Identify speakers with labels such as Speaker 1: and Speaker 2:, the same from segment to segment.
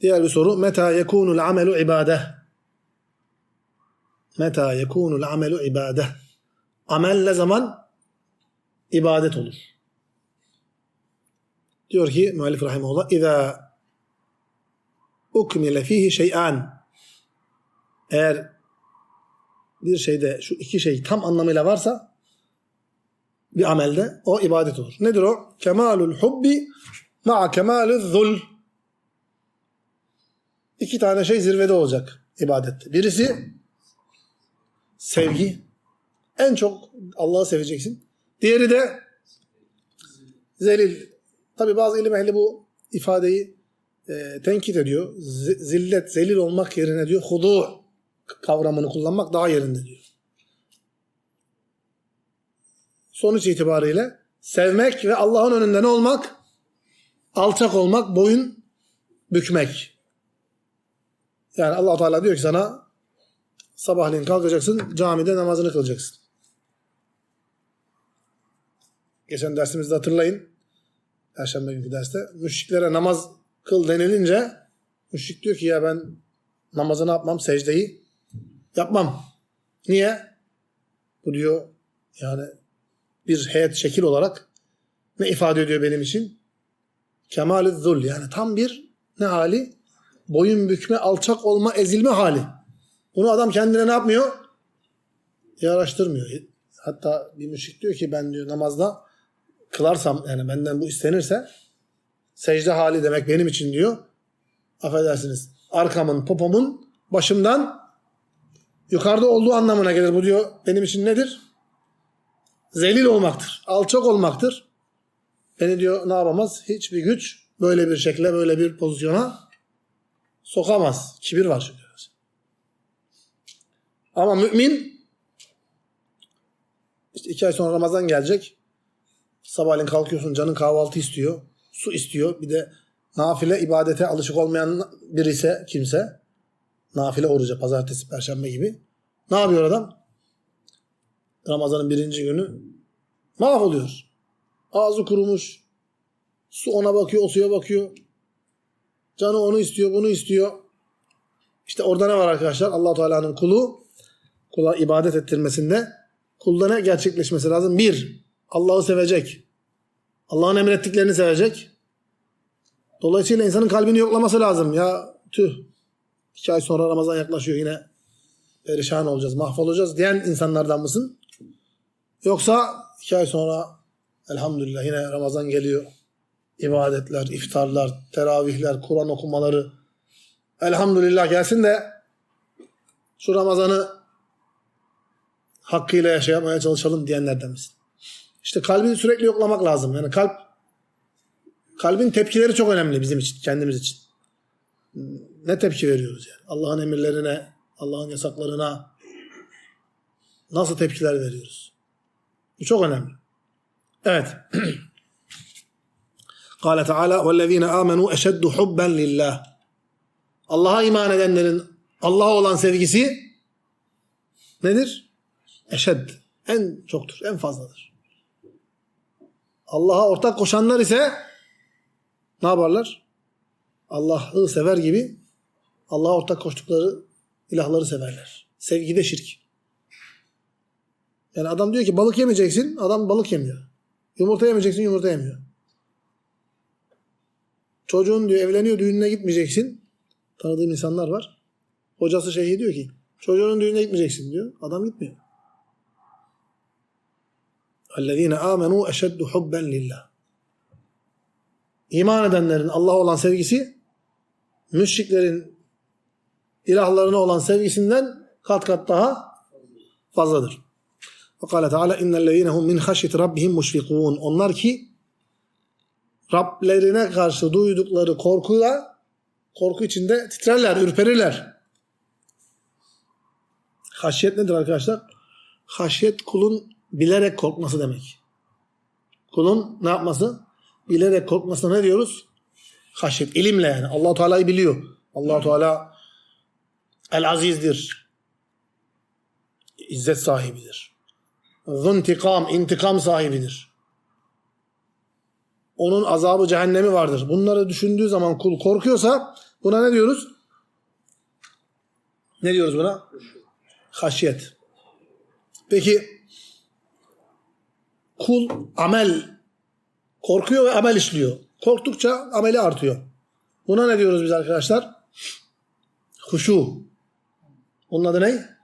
Speaker 1: Diğer bir soru. Meta yekunul amelu ibade. Meta yekunul amelu ibade. Amel ne zaman? ibadet olur. Diyor ki müellif rahimahullah İza ukmile fihi şey'an eğer bir şeyde şu iki şey tam anlamıyla varsa bir amelde o ibadet olur. Nedir o? Kemalul hubbi ma'a kemalul zul. İki tane şey zirvede olacak ibadette. Birisi sevgi. En çok Allah'ı seveceksin. Diğeri de zelil. Tabi bazı ilim ehli bu ifadeyi e, tenkit ediyor. Zillet, zelil olmak yerine diyor hudu kavramını kullanmak daha yerinde diyor. Sonuç itibariyle sevmek ve Allah'ın önünde ne olmak? Alçak olmak, boyun bükmek. Yani allah Teala diyor ki sana sabahleyin kalkacaksın, camide namazını kılacaksın. Geçen dersimizde hatırlayın. Perşembe günkü derste. Müşriklere namaz kıl denilince müşrik diyor ki ya ben namazı ne yapmam? Secdeyi yapmam. Niye? Bu diyor yani bir heyet şekil olarak ne ifade ediyor benim için? Kemal-i zul yani tam bir ne hali? Boyun bükme, alçak olma, ezilme hali. Bunu adam kendine ne yapmıyor? Yaraştırmıyor. Hatta bir müşrik diyor ki ben diyor namazda kılarsam yani benden bu istenirse secde hali demek benim için diyor. Affedersiniz. Arkamın, popomun başımdan yukarıda olduğu anlamına gelir. Bu diyor benim için nedir? Zelil olmaktır. Alçak olmaktır. Beni diyor ne yapamaz? Hiçbir güç böyle bir şekle, böyle bir pozisyona sokamaz. Kibir var çünkü. Ama mümin işte iki ay sonra Ramazan gelecek. Sabahleyin kalkıyorsun canın kahvaltı istiyor. Su istiyor. Bir de nafile ibadete alışık olmayan biri ise kimse nafile oruca pazartesi, perşembe gibi. Ne yapıyor adam? Ramazanın birinci günü mahvoluyor. Ağzı kurumuş. Su ona bakıyor, o suya bakıyor. Canı onu istiyor, bunu istiyor. İşte orada ne var arkadaşlar? allah Teala'nın kulu kula ibadet ettirmesinde kulda ne gerçekleşmesi lazım? Bir, Allah'ı sevecek. Allah'ın emrettiklerini sevecek. Dolayısıyla insanın kalbini yoklaması lazım. Ya tüh, iki ay sonra Ramazan yaklaşıyor yine perişan olacağız, mahvolacağız diyen insanlardan mısın? Yoksa iki ay sonra elhamdülillah yine Ramazan geliyor. İbadetler, iftarlar, teravihler, Kur'an okumaları elhamdülillah gelsin de şu Ramazan'ı hakkıyla yaşamaya çalışalım diyenlerden misin? İşte kalbini sürekli yoklamak lazım. Yani kalp kalbin tepkileri çok önemli bizim için, kendimiz için. Ne tepki veriyoruz yani? Allah'ın emirlerine, Allah'ın yasaklarına nasıl tepkiler veriyoruz? Bu çok önemli. Evet. Kale Teala vellezine amenu eşeddu hubben lillah. Allah'a iman edenlerin Allah'a olan sevgisi nedir? Eşed. En çoktur, en fazladır. Allah'a ortak koşanlar ise ne yaparlar? Allah'ı sever gibi Allah'a ortak koştukları ilahları severler. Sevgide şirk. Yani adam diyor ki balık yemeyeceksin, adam balık yemiyor. Yumurta yemeyeceksin, yumurta yemiyor. Çocuğun diyor evleniyor, düğününe gitmeyeceksin. Tanıdığım insanlar var. Hocası şey diyor ki çocuğunun düğününe gitmeyeceksin diyor. Adam gitmiyor. اَلَّذ۪ينَ آمَنُوا اَشَدُّ حُبًّا لِلّٰهِ İman edenlerin Allah'a olan sevgisi müşriklerin ilahlarına olan sevgisinden kat kat daha fazladır. Ve kâle Teala innellezîne hum min haşyeti rabbihim muşfikûn. Onlar ki Rablerine karşı duydukları korkuyla korku içinde titrerler, ürperirler. Haşyet nedir arkadaşlar? Haşyet kulun bilerek korkması demek. Kulun ne yapması? Bilerek korkmasına ne diyoruz? Haşyet, ilimle yani. allah Teala'yı biliyor. allah Teala El Aziz'dir. İzzet sahibidir. Zuntikam, intikam sahibidir. Onun azabı cehennemi vardır. Bunları düşündüğü zaman kul korkuyorsa Buna ne diyoruz? Ne diyoruz buna? Haşyet. Peki kul amel korkuyor ve amel işliyor. Korktukça ameli artıyor. Buna ne diyoruz biz arkadaşlar? Huşu. Bunun adı ne?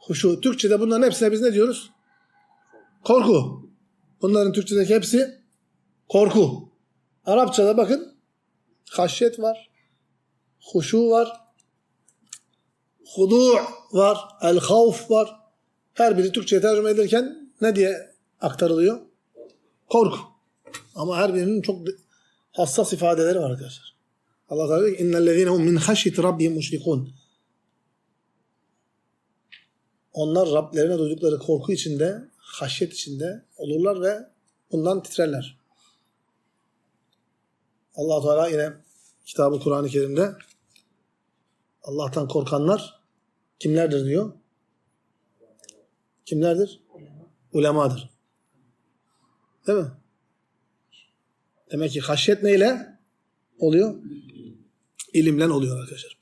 Speaker 1: Huşu. Türkçe'de bunların hepsine biz ne diyoruz? Korku. Bunların Türkçedeki hepsi korku. Arapçada bakın haşyet var. Huşu var. Hudu' var. El havf var. Her biri Türkçe'ye tercüme edilirken ne diye aktarılıyor? Korku. Ama her birinin çok hassas ifadeleri var arkadaşlar. Allah Teala diyor ki innellezine hum min haşyeti rabbihim müşrikun. Onlar Rablerine duydukları korku içinde, haşyet içinde olurlar ve bundan titrerler allah Teala yine kitabı Kur'an-ı Kerim'de Allah'tan korkanlar kimlerdir diyor? Kimlerdir? Ulemadır. Değil mi? Demek ki haşyet neyle oluyor? İlimle oluyor arkadaşlar.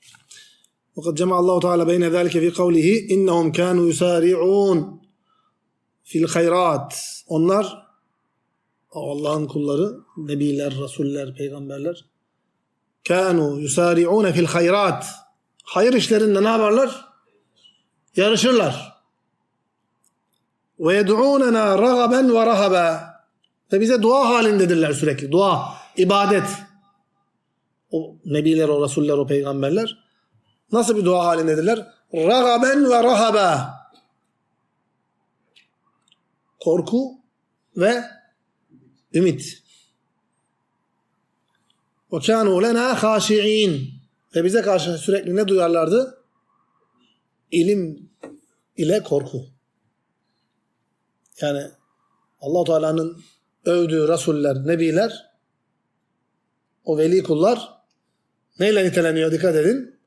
Speaker 1: Fakat cema Allahu Teala beyne zalike fi kavlihi innehum kanu yusari'un fil hayrat. Onlar Allah'ın kulları, nebiler, rasuller, peygamberler kanu yusari'un fil hayrat. Hayır işlerinde ne yaparlar? Yarışırlar. Ve yed'unena ragaben ve rahaba. Ve bize dua halindedirler sürekli. Dua, ibadet. O nebiler, o rasuller, o peygamberler nasıl bir dua halindedirler? Ragaben ve rahaba. Korku ve ümit. Ve kânû lenâ khâşi'în. Ve bize karşı sürekli ne duyarlardı? İlim ile korku. Yani allah Teala'nın övdüğü rasuller, nebiler, o veli kullar neyle niteleniyor dikkat edin.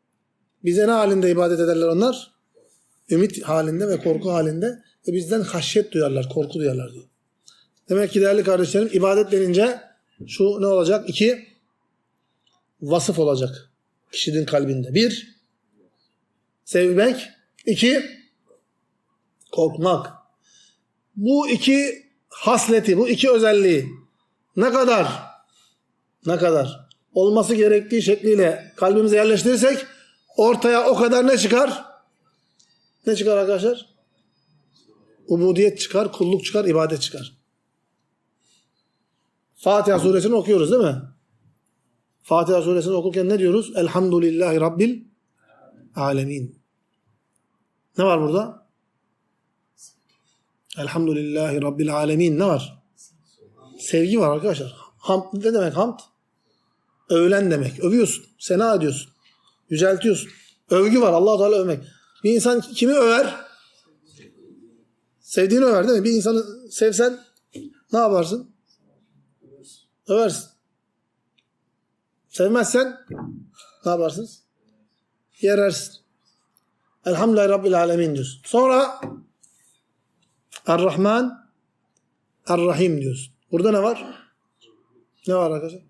Speaker 1: Bize ne halinde ibadet ederler onlar? Ümit halinde ve korku halinde ve bizden haşyet duyarlar, korku duyarlar diyor. Demek ki değerli kardeşlerim ibadet denince şu ne olacak? İki, vasıf olacak kişinin kalbinde. Bir, sevmek. iki korkmak. Bu iki hasleti, bu iki özelliği ne kadar ne kadar olması gerektiği şekliyle kalbimize yerleştirirsek ortaya o kadar ne çıkar? Ne çıkar arkadaşlar? Ubudiyet çıkar, kulluk çıkar, ibadet çıkar. Fatiha suresini okuyoruz değil mi? Fatiha suresini okurken ne diyoruz? Elhamdülillahi Rabbil alemin. Ne var burada? Elhamdülillahi Rabbil alemin. Ne var? Sevgi var arkadaşlar. Hamd ne demek hamd? Övülen demek. Övüyorsun. Sena ediyorsun. Yüceltiyorsun. Övgü var. allah Teala övmek. Bir insan kimi över? Sevdiğini över değil mi? Bir insanı sevsen ne yaparsın? Översin. Sevmezsen ne yaparsınız? Yerersin. Elhamdülillahi Rabbil Alemin diyorsun. Sonra Er-Rahman Er-Rahim diyorsun. Burada ne var? Ne var arkadaşlar?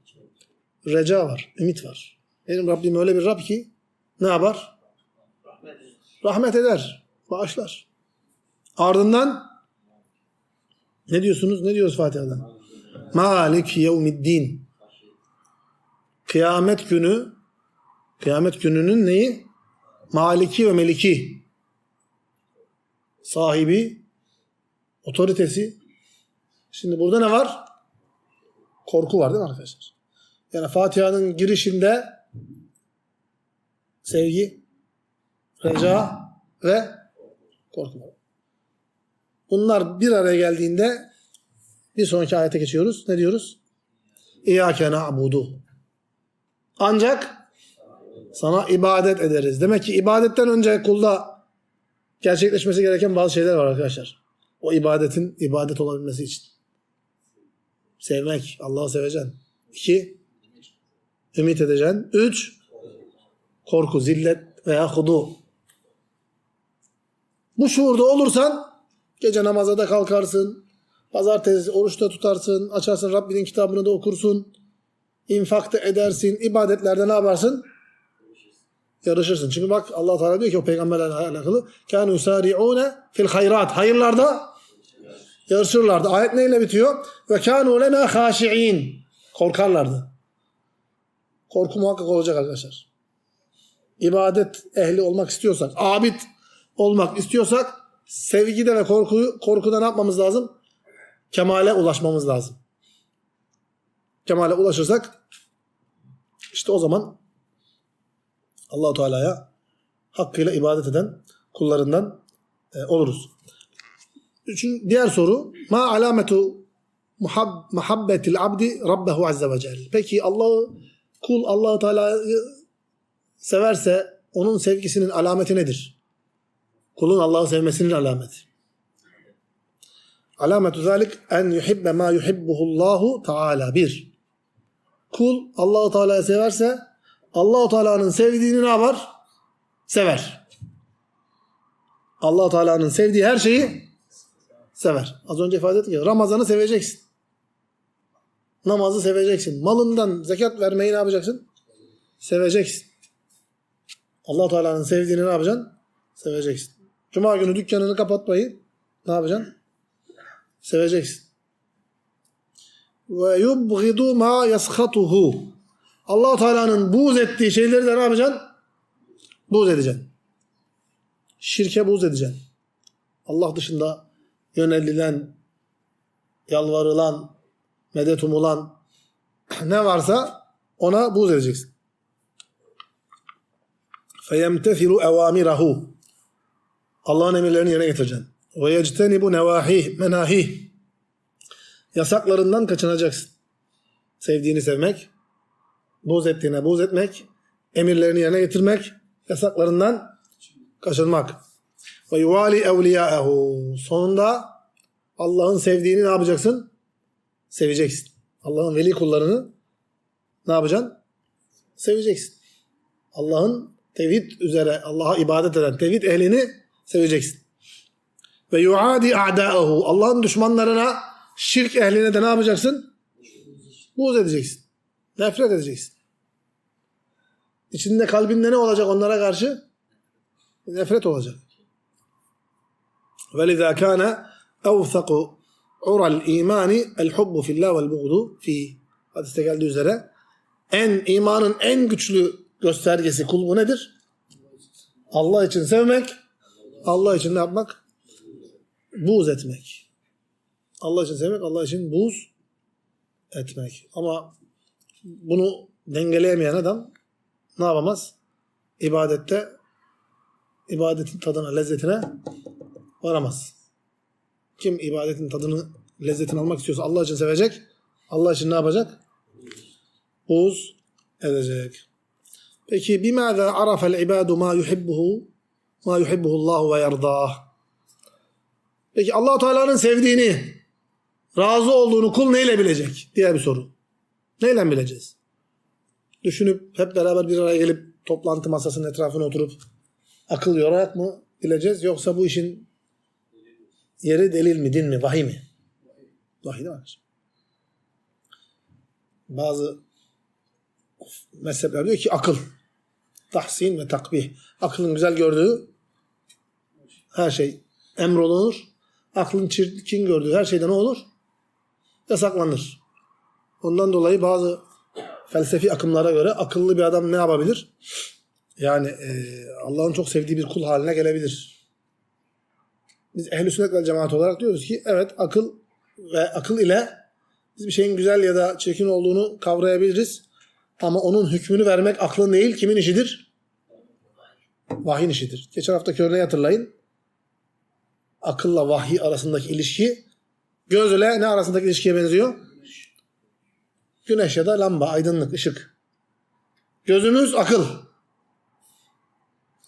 Speaker 1: Reca var. Ümit var. Benim Rabbim öyle bir Rab ki ne yapar? Rahmet eder. Bağışlar. Ardından ne diyorsunuz? Ne diyoruz Fatiha'dan? Malik yevmiddin. Kıyamet günü kıyamet gününün neyi? Maliki ve meliki. Sahibi, otoritesi. Şimdi burada ne var? Korku var değil mi arkadaşlar? Yani Fatiha'nın girişinde sevgi, reca ve korku var. Bunlar bir araya geldiğinde bir sonraki ayete geçiyoruz. Ne diyoruz? İyyâke na'budu. Ancak sana ibadet ederiz. Demek ki ibadetten önce kulda gerçekleşmesi gereken bazı şeyler var arkadaşlar. O ibadetin ibadet olabilmesi için. Sevmek, Allah'ı seveceksin. İki, ümit edeceksin. Üç, korku, zillet veya hudu. Bu şuurda olursan gece namaza da kalkarsın. Pazartesi oruçta tutarsın. Açarsın Rabbinin kitabını da okursun. infak da edersin. ibadetlerde ne yaparsın? yarışırsın. Çünkü bak Allah Teala diyor ki o peygamberlerle alakalı kânû yusâri'ûne fil hayrat. Hayırlarda yarışırlardı. Ayet neyle bitiyor? Ve kânû lenâ khâşi'în. Korkarlardı. Korku muhakkak olacak arkadaşlar. İbadet ehli olmak istiyorsak, abid olmak istiyorsak sevgide ve korkuyu, korkuda ne yapmamız lazım? Kemale ulaşmamız lazım. Kemale ulaşırsak işte o zaman Allahu Teala'ya hakkıyla ibadet eden kullarından e, oluruz. Üçün, diğer soru ma alametu muhab, muhabbetil abdi rabbehu azze ve celle. Peki Allah'ı kul Allahu Teala'yı severse onun sevgisinin alameti nedir? Kulun Allah'ı sevmesinin alameti. Alametu zalik en yuhibbe ma yuhibbuhullahu Teala. Bir. Kul Allahu Teala'yı severse Allahu Teala'nın sevdiğini ne yapar? Sever. Allahu Teala'nın sevdiği her şeyi sever. Az önce ifade ettik ya Ramazan'ı seveceksin. Namazı seveceksin. Malından zekat vermeyi ne yapacaksın? Seveceksin. Allah Teala'nın sevdiğini ne yapacaksın? Seveceksin. Cuma günü dükkanını kapatmayı ne yapacaksın? Seveceksin. Ve yubghidu ma yaskhatuhu. Allah Teala'nın buğz ettiği şeyleri de ne yapacaksın? Buğz edeceksin. Şirke buğz edeceksin. Allah dışında yönelilen, yalvarılan, medet umulan ne varsa ona buğz edeceksin. فَيَمْتَثِلُ اَوَامِرَهُ Allah'ın emirlerini yerine getireceksin. Ve yectenibu nevahih, menahih. Yasaklarından kaçınacaksın. Sevdiğini sevmek, buğz ettiğine buğz etmek, emirlerini yerine getirmek, yasaklarından kaçınmak. Ve yuvali evliyaehu. Sonunda Allah'ın sevdiğini ne yapacaksın? Seveceksin. Allah'ın veli kullarını ne yapacaksın? Seveceksin. Allah'ın tevhid üzere Allah'a ibadet eden tevhid ehlini seveceksin. Ve yuadi a'dâehu. Allah'ın düşmanlarına şirk ehline de ne yapacaksın? Buğz edeceksin. Nefret edeceksin. İçinde kalbinde ne olacak onlara karşı? Nefret olacak. وَلِذَا كَانَ اَوْثَقُ عُرَى الْا۪يمَانِ الْحُبُّ فِي اللّٰهِ وَالْبُغْضُ ف۪ي Hadiste geldiği üzere en imanın en güçlü göstergesi kul bu nedir? Allah için sevmek, Allah için ne yapmak? Buğz etmek. Allah için sevmek, Allah için buğz etmek. Ama bunu dengeleyemeyen adam ne yapamaz? İbadette ibadetin tadına, lezzetine varamaz. Kim ibadetin tadını, lezzetini almak istiyorsa Allah için sevecek. Allah için ne yapacak? Buğz edecek. Peki bimâzâ arafel ibâdu mâ yuhibbuhu mâ yuhibbuhullahu ve yerdâh. Peki allah Teala'nın sevdiğini, razı olduğunu kul neyle bilecek? Diğer bir soru. Neyle bileceğiz? Düşünüp hep beraber bir araya gelip toplantı masasının etrafına oturup akıl yorarak mı bileceğiz? Yoksa bu işin yeri delil mi, din mi, vahiy mi? Vahiy de var. Bazı mezhepler diyor ki akıl. Tahsin ve takbih. Aklın güzel gördüğü her şey emrolunur. Aklın çirkin gördüğü her şeyde ne olur? Yasaklanır. Ondan dolayı bazı felsefi akımlara göre akıllı bir adam ne yapabilir? Yani e, Allah'ın çok sevdiği bir kul haline gelebilir. Biz ehl-i sünnet vel cemaat olarak diyoruz ki evet akıl ve akıl ile biz bir şeyin güzel ya da çirkin olduğunu kavrayabiliriz. Ama onun hükmünü vermek aklın değil kimin işidir? Vahyin işidir. Geçen haftaki örneği hatırlayın. Akılla vahiy arasındaki ilişki gözle ne arasındaki ilişkiye benziyor? Güneş ya da lamba, aydınlık, ışık. Gözümüz akıl.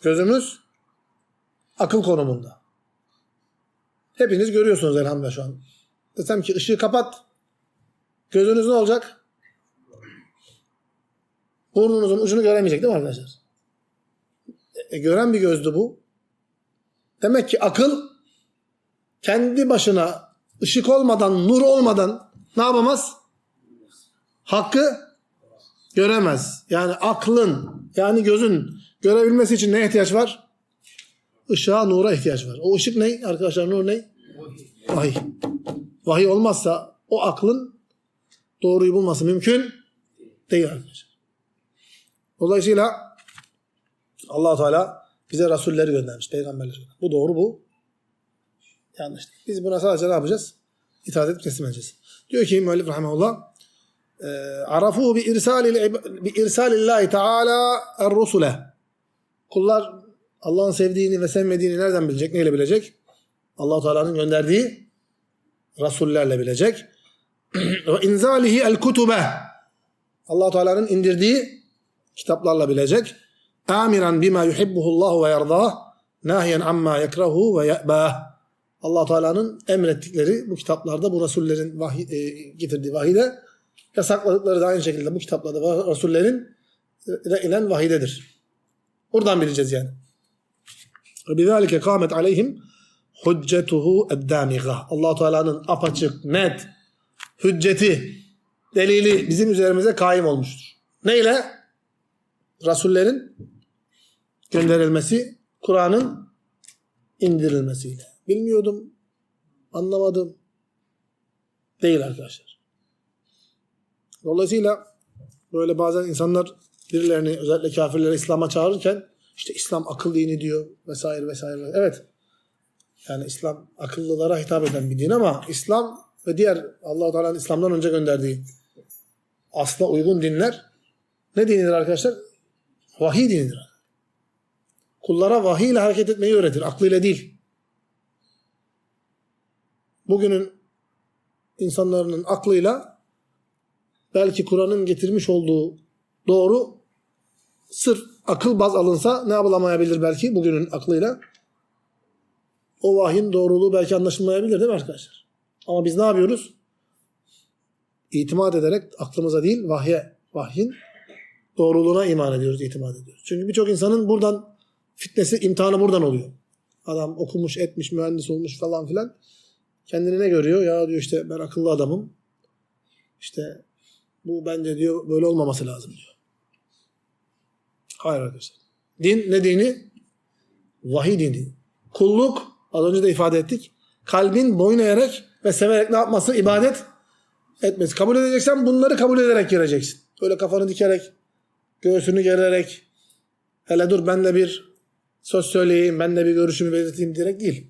Speaker 1: Gözümüz akıl konumunda. Hepiniz görüyorsunuz elhamdülillah şu an. Desem ki ışığı kapat. Gözünüz ne olacak? Burnunuzun ucunu göremeyecek değil mi arkadaşlar? E, gören bir gözdü bu. Demek ki akıl kendi başına ışık olmadan, nur olmadan ne yapamaz? Hakkı göremez. Yani aklın, yani gözün Görebilmesi için neye ihtiyaç var? Işığa, nura ihtiyaç var. O ışık ne? Arkadaşlar nur ne? Vahiy. Vahiy olmazsa o aklın doğruyu bulması mümkün değil arkadaşlar. Dolayısıyla allah Teala bize rasulleri göndermiş, peygamberleri. Bu doğru, bu yanlış. Biz buna sadece ne yapacağız? İtaat edip teslim edeceğiz. Diyor ki müellif rahmetullah arafuhu bi irsalil bi irsalillahi teala er-rusule. Kullar Allah'ın sevdiğini ve sevmediğini nereden bilecek? Neyle bilecek? Allah Teala'nın gönderdiği rasullerle bilecek. Ve inzalihi el kutube. Allah Teala'nın indirdiği kitaplarla bilecek. Amiran bima yuhibbuhullahu ve yerdah. Nahiyen amma yekrahu ve ye'bah. Allah Teala'nın emrettikleri bu kitaplarda bu rasullerin vahiy, e, getirdiği vahide yasakladıkları da aynı şekilde bu kitaplarda rasullerin e, inen vahidedir. Buradan bileceğiz yani. Bizalike kâmet aleyhim hüccetuhu eddâmiga. allah Teala'nın apaçık, net hücceti, delili bizim üzerimize kaim olmuştur. Neyle? Rasullerin gönderilmesi, Kur'an'ın indirilmesiyle. Bilmiyordum, anlamadım. Değil arkadaşlar. Dolayısıyla böyle bazen insanlar birilerini özellikle kafirleri İslam'a çağırırken işte İslam akıl dini diyor vesaire vesaire. Evet. Yani İslam akıllılara hitap eden bir din ama İslam ve diğer Allah Teala'nın İslam'dan önce gönderdiği asla uygun dinler ne dinidir arkadaşlar? Vahiy dinidir. Kullara vahiy ile hareket etmeyi öğretir. Aklıyla değil. Bugünün insanların aklıyla belki Kur'an'ın getirmiş olduğu doğru sırf akıl baz alınsa ne yapılamayabilir belki bugünün aklıyla? O vahyin doğruluğu belki anlaşılmayabilir değil mi arkadaşlar? Ama biz ne yapıyoruz? İtimat ederek aklımıza değil vahye, vahyin doğruluğuna iman ediyoruz, itimat ediyoruz. Çünkü birçok insanın buradan fitnesi, imtihanı buradan oluyor. Adam okumuş, etmiş, mühendis olmuş falan filan. Kendini ne görüyor? Ya diyor işte ben akıllı adamım. İşte bu bence diyor böyle olmaması lazım diyor. Hayır arkadaşlar. Din ne dini? Vahiy dini. Kulluk az önce de ifade ettik. Kalbin boyun eğerek ve severek ne yapması? İbadet etmesi. Kabul edeceksen bunları kabul ederek gireceksin. Böyle kafanı dikerek, göğsünü gererek, hele dur ben de bir söz söyleyeyim, ben de bir görüşümü belirteyim diyerek değil.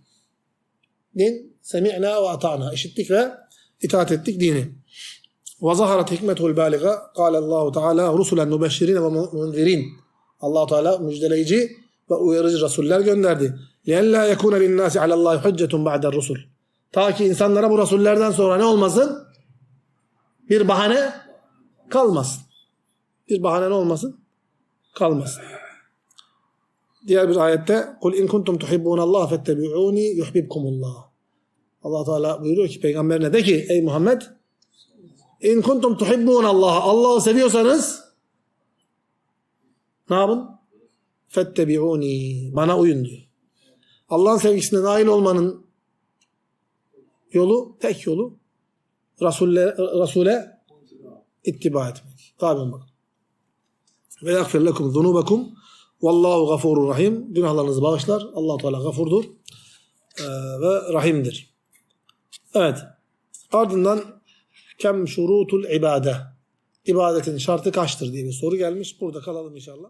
Speaker 1: Din, semi'na ve ata'na. İşittik ve itaat ettik dini. وظهرت حكمته البالغة قال الله تعالى رسلا مبشرين ومنذرين Allah Teala müjdeleyici ve uyarıcı rasuller gönderdi. لِيَنْ يَكُونَ لِلنَّاسِ عَلَى اللّٰهِ حُجَّةٌ بَعْدَ الرُّسُلِ Ta ki insanlara bu rasullerden sonra ne olmasın? Bir bahane kalmasın. Bir bahane ne olmasın? Kalmasın. Diğer bir ayette قُلْ اِنْ كُنْتُمْ تُحِبُّونَ اللّٰهِ فَاتَّبِعُونِي يُحْبِبْكُمُ اللّٰهِ Allah Teala buyuruyor ki peygamberine de ki ey Muhammed İn kuntum tuhibbun Allah. Allah'ı seviyorsanız ne yapın? Fettebi'uni. Bana uyun diyor. Allah'ın sevgisine nail olmanın yolu, tek yolu Resul'e, Resul'e ittiba etmek. Tabi bak. Ve yakfir lekum zunubekum vallahu gafurur rahim. Günahlarınızı bağışlar. allah Teala gafurdur ve rahimdir. Evet. Ardından kem şurutul ibade. İbadetin şartı kaçtır diye bir soru gelmiş. Burada kalalım inşallah.